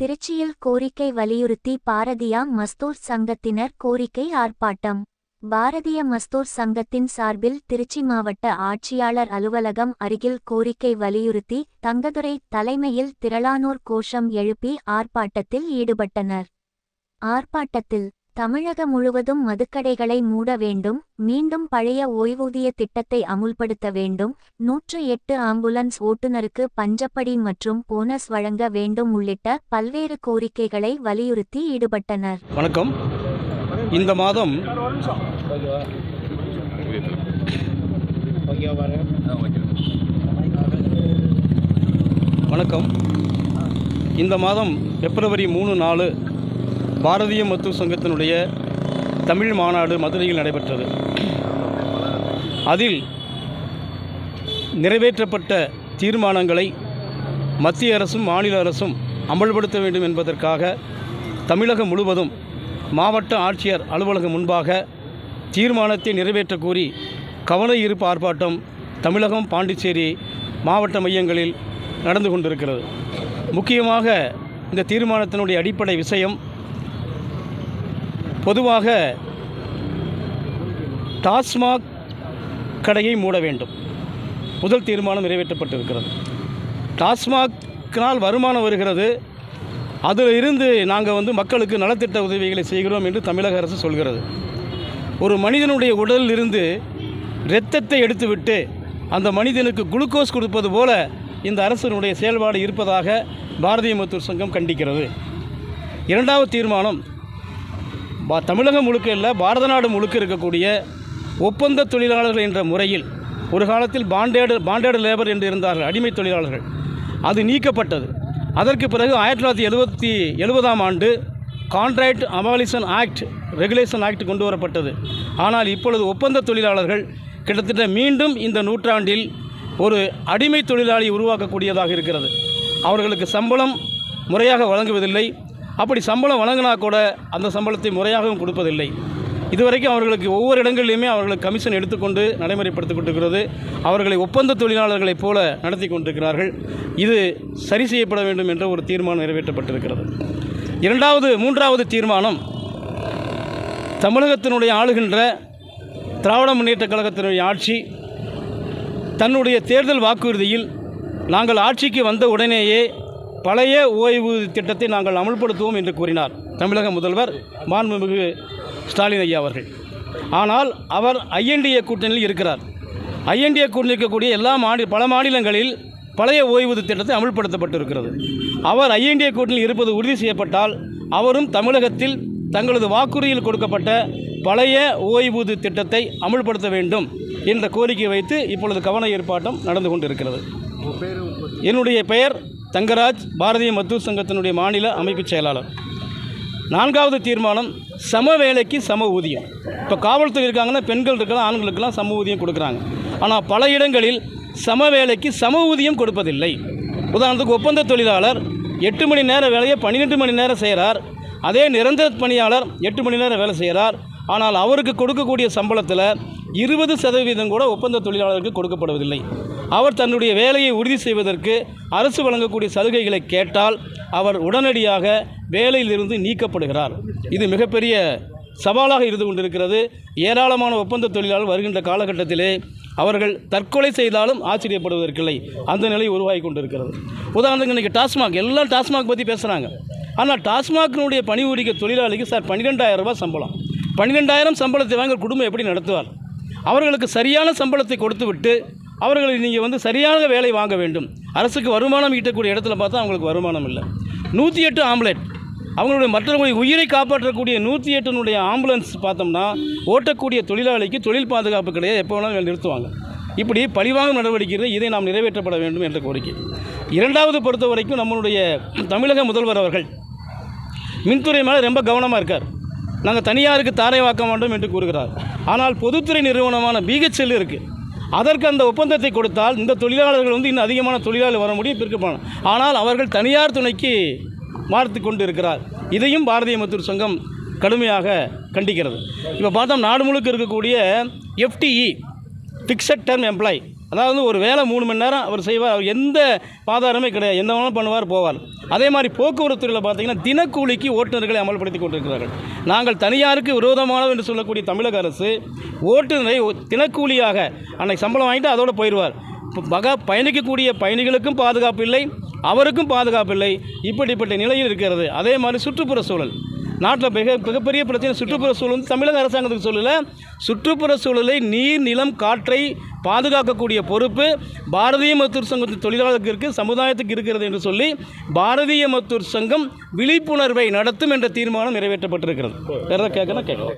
திருச்சியில் கோரிக்கை வலியுறுத்தி பாரதியா மஸ்தூர் சங்கத்தினர் கோரிக்கை ஆர்ப்பாட்டம். பாரதிய மஸ்தூர் சங்கத்தின் சார்பில் திருச்சி மாவட்ட ஆட்சியாளர் அலுவலகம் அருகில் கோரிக்கை வலியுறுத்தி தங்கதுரை தலைமையில் திரளானோர் கோஷம் எழுப்பி ஆர்ப்பாட்டத்தில் ஈடுபட்டனர். ஆர்ப்பாட்டத்தில் தமிழக முழுவதும் மதுக்கடைகளை மூட வேண்டும் மீண்டும் பழைய ஓய்வூதிய திட்டத்தை அமுல்படுத்த வேண்டும் நூற்று எட்டு ஆம்புலன்ஸ் ஓட்டுநருக்கு பஞ்சப்படி மற்றும் போனஸ் வழங்க வேண்டும் உள்ளிட்ட பல்வேறு கோரிக்கைகளை வலியுறுத்தி ஈடுபட்டனர். வணக்கம். இந்த மாதம் வணக்கம். இந்த மாதம் பிப்ரவரி மூணு நாலு பாரதிய மருத்துவ சங்கத்தினுடைய தமிழ் மாநாடு மதுரையில் நடைபெற்றது. அதில் நிறைவேற்றப்பட்ட தீர்மானங்களை மத்திய அரசும் மாநில அரசும் அமல்படுத்த வேண்டும் என்பதற்காக தமிழகம் முழுவதும் மாவட்ட ஆட்சியர் அலுவலகம் முன்பாக தீர்மானத்தை நிறைவேற்ற கோரி கவன ஈர்ப்பு ஆர்ப்பாட்டம் தமிழகம் பாண்டிச்சேரி மாவட்ட மையங்களில் நடந்து கொண்டிருக்கிறது. முக்கியமாக இந்த தீர்மானத்தினுடைய அடிப்படை விஷயம் பொதுவாக டாஸ்மாக் கடையை மூட வேண்டும். முதல் தீர்மானம் நிறைவேற்றப்பட்டிருக்கிறது. டாஸ்மாக்னால் வருமானம் வருகிறது. அதில் இருந்து நாங்கள் வந்து மக்களுக்கு நலத்திட்ட உதவிகளை செய்கிறோம் என்று தமிழக அரசு சொல்கிறது. ஒரு மனிதனுடைய உடலில் இருந்து இரத்தத்தை எடுத்துவிட்டு அந்த மனிதனுக்கு குளுக்கோஸ் கொடுப்பது போல இந்த அரசனுடைய செயல்பாடு இருப்பதாக பாரதிய மருத்துவர் சங்கம் கண்டிக்கிறது. இரண்டாவது தீர்மானம் பா தமிழகம் முழுக்க இல்லை பாரத நாடு முழுக்க இருக்கக்கூடிய ஒப்பந்த தொழிலாளர்கள் என்ற முறையில் ஒரு காலத்தில் பாண்டேடு பாண்டேடு லேபர் என்று இருந்தார்கள் அடிமை தொழிலாளர்கள். அது நீக்கப்பட்டது. அதற்கு பிறகு ஆயிரத்தி தொள்ளாயிரத்தி எழுபத்தி எழுபதாம் ஆண்டு contract abolition act regulation act கொண்டு வரப்பட்டது. ஆனால் இப்பொழுது ஒப்பந்த தொழிலாளர்கள் கிட்டத்தட்ட மீண்டும் இந்த நூற்றாண்டில் ஒரு அடிமை தொழிலாளி உருவாக்கக்கூடியதாக இருக்கிறது. அவர்களுக்கு சம்பளம் முறையாக வழங்குவதில்லை. அப்படி சம்பளம் வழங்கினா கூட அந்த சம்பளத்தை முறையாகவும் கொடுப்பதில்லை. இதுவரைக்கும் அவர்களுக்கு ஒவ்வொரு இடங்களிலுமே அவர்களுக்கு கமிஷன் எடுத்துக்கொண்டு நடைமுறைப்படுத்திக் கொண்டிருக்கிறது. அவர்களை ஒப்பந்த தொழிலாளர்களைப் போல நடத்தி கொண்டிருக்கிறார்கள். இது சரி செய்யப்பட வேண்டும் என்ற ஒரு தீர்மானம் நிறைவேற்றப்பட்டிருக்கிறது. இரண்டாவது மூன்றாவது தீர்மானம் தமிழகத்தினுடைய ஆளுகின்ற திராவிட முன்னேற்றக் கழகத்தினுடைய ஆட்சி தன்னுடைய தேர்தல் வாக்குறுதியில் நாங்கள் ஆட்சிக்கு வந்த உடனேயே பழைய ஓய்வு திட்டத்தை நாங்கள் அமல்படுத்துவோம் என்று கூறினார் தமிழக முதல்வர் மாண்புமிகு ஸ்டாலின் ஐயா அவர்கள். ஆனால் அவர் ஐஎன்டிஏ கூட்டணியில் இருக்கிறார். ஐஎன்டிஏ கூட்டணி இருக்கக்கூடிய எல்லா மாநில பல மாநிலங்களில் பழைய ஓய்வூதிய திட்டத்தை அமல்படுத்தப்பட்டிருக்கிறது. அவர் ஐஎன்டிஏ கூட்டணியில் இருப்பது உறுதி செய்யப்பட்டால் அவரும் தமிழகத்தில் தங்களது வாக்குறுதியில் கொடுக்கப்பட்ட பழைய ஓய்வூதிய திட்டத்தை அமல்படுத்த வேண்டும் என்ற கோரிக்கை வைத்து இப்பொழுது கவன ஏற்பாட்டம் நடந்து கொண்டிருக்கிறது. என்னுடைய பெயர் தங்கராஜ் பாரதிய மருத்துவ சங்கத்தினுடைய மாநில அமைப்புச் செயலாளர். நான்காவது தீர்மானம் சம வேலைக்கு சம ஊதியம். இப்போ காவல்துறை இருக்காங்கன்னா பெண்கள் இருக்கலாம் ஆண்களுக்கெல்லாம் சம ஊதியம் கொடுக்குறாங்க. ஆனால் பல இடங்களில் சம வேலைக்கு சம ஊதியம் கொடுப்பதில்லை. உதாரணத்துக்கு ஒப்பந்த தொழிலாளர் எட்டு மணி நேர வேலையை பன்னிரெண்டு மணி நேரம் செய்கிறார் அதே நிரந்தர பணியாளர் எட்டு மணி நேரம் வேலை செய்கிறார் ஆனால் அவருக்கு கொடுக்கக்கூடிய சம்பளத்தில் இருபது சதவீதம் கூட ஒப்பந்த தொழிலாளருக்கு கொடுக்கப்படுவதில்லை. அவர் தன்னுடைய வேலையை உறுதி செய்வதற்கு அரசு வழங்கக்கூடிய சலுகைகளை கேட்டால் அவர் உடனடியாக வேலையிலிருந்து நீக்கப்படுகிறார். இது மிகப்பெரிய சவாலாக இருந்து கொண்டிருக்கிறது. ஏராளமான ஒப்பந்த தொழிலாளர் வருகின்ற காலகட்டத்திலே அவர்கள் தற்கொலை செய்தாலும் ஆச்சரியப்படுவதற்கில்லை. அந்த நிலை உருவாகி கொண்டிருக்கிறது. உதாரணத்துக்கு இன்றைக்கி டாஸ்மாக் எல்லாம் டாஸ்மாக் பற்றி பேசுகிறாங்க ஆனால் டாஸ்மாகினுடைய பணி ஊதிக்க தொழிலாளிக்கு சார் பன்னிரெண்டாயிரம் ரூபாய் சம்பளம். பன்னிரெண்டாயிரம் சம்பளத்தை வாங்க குடும்பம் எப்படி நடத்துவார்? அவர்களுக்கு சரியான சம்பளத்தை கொடுத்துவிட்டு அவர்களை நீங்கள் வந்து சரியான வேலை வாங்க வேண்டும். அரசுக்கு வருமானம் ஈட்டக்கூடிய இடத்துல பார்த்தா அவங்களுக்கு வருமானம் இல்லை. நூற்றி எட்டு ஆம்புலன்ஸ் அவங்களுடைய மற்றவங்களுடைய உயிரை காப்பாற்றக்கூடிய நூற்றி எட்டுனுடைய ஆம்புலன்ஸ் பார்த்தோம்னா ஓட்டக்கூடிய தொழிலாளிக்கு தொழில் பாதுகாப்பு கிடையாது எப்போ வேணாலும் நிறுத்துவாங்க. இப்படி பழிவாங்கும் நடவடிக்கை இதை நாம் நிறைவேற்றப்பட வேண்டும் என்ற கோரிக்கை. இரண்டாவது பொறுத்த வரைக்கும் நம்மளுடைய தமிழக முதல்வர் அவர்கள் மின்துறை மேலே ரொம்ப கவனமாக இருக்கார். நாங்கள் தனியாருக்கு தாரை வாக்க மாட்டோம் என்று கூறுகிறார். ஆனால் பொதுத்துறை நிறுவனமான பிஹெச்எல் இருக்குது அதற்கு அந்த ஒப்பந்தத்தை கொடுத்தால் இந்த தொழிலாளர்கள் வந்து இன்னும் அதிகமான தொழிலாளர் வர முடியும் பிற்கப்பான ஆனால் அவர்கள் தனியார் துணைக்கு மாற்றி கொண்டு இருக்கிறார் இதையும் பாரதிய மத்தூர் சங்கம் கடுமையாக கண்டிக்கிறது. இப்போ பார்த்தோம் நாடு முழுக்க இருக்கக்கூடிய எஃப்டிஇ ஃபிக்ஸட் டர்ம் எம்ப்ளாய் அதாவது ஒரு வேலை மூணு மணி நேரம் அவர் செய்வார். அவர் எந்த பாதாரமே கிடையாது. எந்த வேணாலும் பண்ணுவார் போவார். அதே மாதிரி போக்குவரத்து துறையில் பார்த்தீங்கன்னா தினக்கூலிக்கு ஓட்டுநர்களை அமல்படுத்தி கொண்டிருக்கிறார்கள். நாங்கள் தனியாருக்கு விரோதமானவர் என்று சொல்லக்கூடிய தமிழக அரசு ஓட்டுநரை தினக்கூலியாக அன்னைக்கு சம்பளம் வாங்கிட்டு அதோடு போயிடுவார். இப்போ மக பயணிக்கக்கூடிய பயணிகளுக்கும் பாதுகாப்பு இல்லை அவருக்கும் பாதுகாப்பு இல்லை. இப்படிப்பட்ட நிலையில் இருக்கிறது. அதே மாதிரி சுற்றுப்புற சூழல். நாட்டில் மிக மிகப்பெரிய பிரச்சனை சுற்றுப்புற சூழல் வந்து தமிழக அரசாங்கத்துக்கு சொல்லலை. சுற்றுப்புற சூழலை நீர் நிலம் காற்றை பாதுகாக்கக்கூடிய பொறுப்பு பாரதிய மருத்துவர் சங்கத்தின் தொழிலாளர்களுக்கு சமுதாயத்துக்கு இருக்கிறது என்று சொல்லி பாரதிய மருத்துவர் சங்கம் விழிப்புணர்வை நடத்தும் என்ற தீர்மானம் நிறைவேற்றப்பட்டிருக்கிறது. வேறு கேட்கணும் கேட்கலாம்.